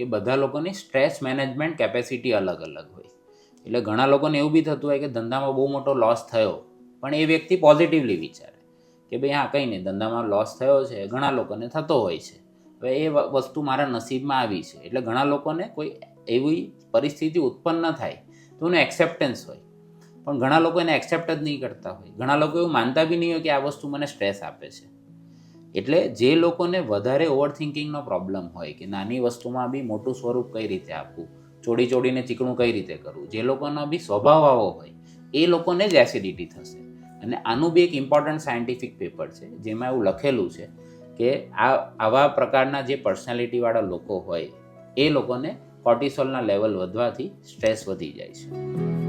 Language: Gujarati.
કે બધા લોકોની સ્ટ્રેસ મેનેજમેન્ટ કેપેસિટી અલગ અલગ હોય. એટલે ઘણા લોકોને એવું બી થતું હોય કે ધંધામાં બહુ મોટો લોસ થયો, પણ એ વ્યક્તિ પોઝિટિવલી વિચારે કે ભાઈ હા, કંઈ નહીં, ધંધામાં લોસ થયો છે, ઘણા લોકોને થતો હોય છે. હવે એ વસ્તુ મારા નસીબમાં આવી છે. એટલે ઘણા લોકોને કોઈ એવી પરિસ્થિતિ ઉત્પન્ન થાય તો એનું એક્સેપ્ટન્સ હોય. પણ ઘણા લોકો એને એક્સેપ્ટ જ નહીં કરતા હોય. ઘણા લોકો એવું માનતા બી નહીં હોય કે આ વસ્તુ મને સ્ટ્રેસ આપે છે. એટલે જે લોકોને વધારે ઓવર થિંકિંગનો પ્રોબ્લેમ હોય કે નાની વસ્તુમાં બી મોટું સ્વરૂપ કઈ રીતે આપવું, ચોડી ચોડીને ચીકણું કઈ રીતે કરવું, જે લોકોનો બી સ્વભાવ આવો હોય, એ લોકોને જ એસિડિટી થશે. અને આનું બી એક ઇમ્પોર્ટન્ટ સાયન્ટિફિક પેપર છે, જેમાં એવું લખેલું છે કે આ, આવા પ્રકારના જે પર્સનાલિટીવાળા લોકો હોય, એ લોકોને કોર્ટિસોલના લેવલ વધવાથી સ્ટ્રેસ વધી જાય છે.